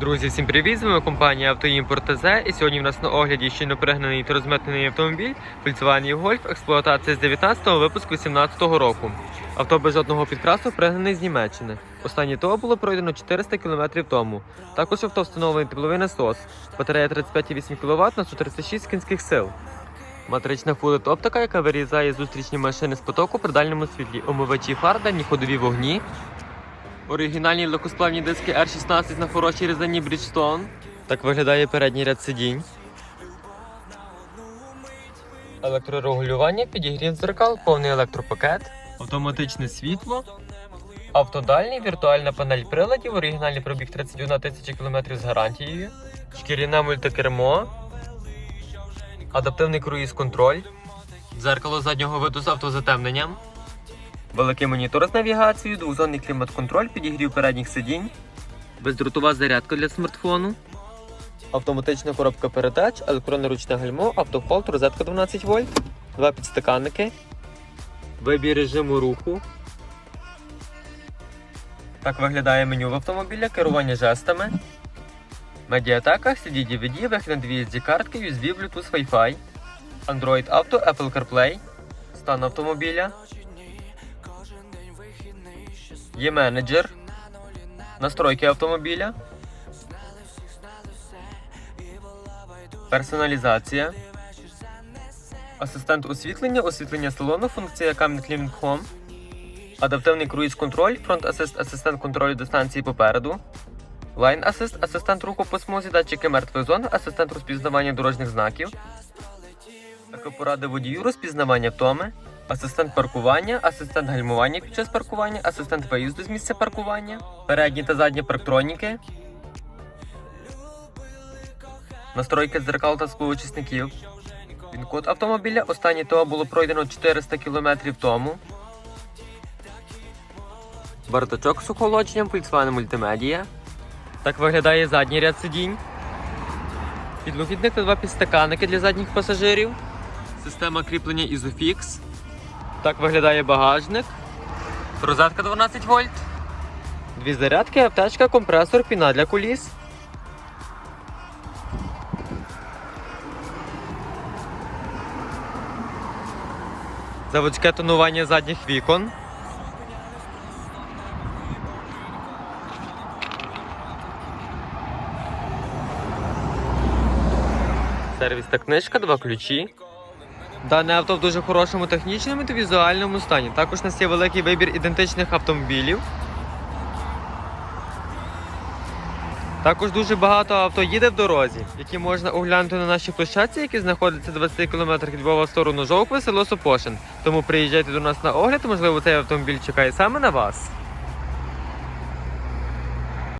Друзі, всім привіт! З вами компанія Автоімпорт ТЗ. І сьогодні в нас на огляді щойно пригнаний та розметений автомобіль Volkswagen Golf, експлуатація з 19-го випуску 17-го року. Авто без жодного підкрасу пригнаний з Німеччини. Останнє того було пройдено 400 км тому. Також авто встановлений тепловий насос, батарея 35,8 кВт на 136 кінських сил. Матрична фулит оптика, яка вирізає зустрічні машини з потоку при дальньому світлі, омивачі фар, дальні ходові вогні, Оригінальні легкосплавні диски R16 на хорошій резині Bridgestone. Так виглядає передній ряд сидінь. Електрорегулювання, підігрів дзеркал, повний електропакет, автоматичне світло, автодальний, віртуальна панель приладів, оригінальний пробіг 31 тисяча км з гарантією, шкіряне мультикермо, адаптивний круїз-контроль, дзеркало заднього виду з автозатемненням. Великий монітор з навігацією, двозонний клімат-контроль, підігрів передніх сидінь, бездротова зарядка для смартфону, автоматична коробка передач, електронне ручне гальмо, автохолд, розетка 12 вольт, два підстаканники, вибір режиму руху. Так виглядає меню в автомобіля, керування жестами, медіатека, CD DVD, вихід на дві SD картки, USB, Bluetooth, Wi-Fi, Android Auto, Apple CarPlay, стан автомобіля. Є менеджер, настройки автомобіля, персоналізація, асистент освітлення, освітлення салону, функція Camera Cleaning Home, адаптивний круїз-контроль, фронт асист, асистент контролю дистанції попереду, лайн асист, асистент руху по смузі, датчики мертвої зони, асистент розпізнавання дорожніх знаків, екопоради водію, розпізнавання втоми, асистент паркування, асистент гальмування під час паркування, асистент виїзду з місця паркування, передні та задні парктроніки, настройки дзеркал та сполучисників. Він-код автомобіля. Останнє того було пройдено 400 км тому. Бардачок з охолодженням Volkswagen Multimedia. Так виглядає задній ряд сидінь. Підлокітник та два підстаканники для задніх пасажирів. Система кріплення Isofix. Так виглядає багажник. Розетка 12 вольт. Дві зарядки, аптечка, компресор, піна для коліс. Заводське тонування задніх вікон. Сервісна книжка, два ключі. Дане авто в дуже хорошому технічному та візуальному стані. Також у нас є великий вибір ідентичних автомобілів. Також дуже багато авто їде в дорозі, які можна оглянути на нашій площадці, які знаходяться 20 км від Львова в сторону Жовкви, село Сопошин. Тому приїжджайте до нас на огляд, можливо, цей автомобіль чекає саме на вас.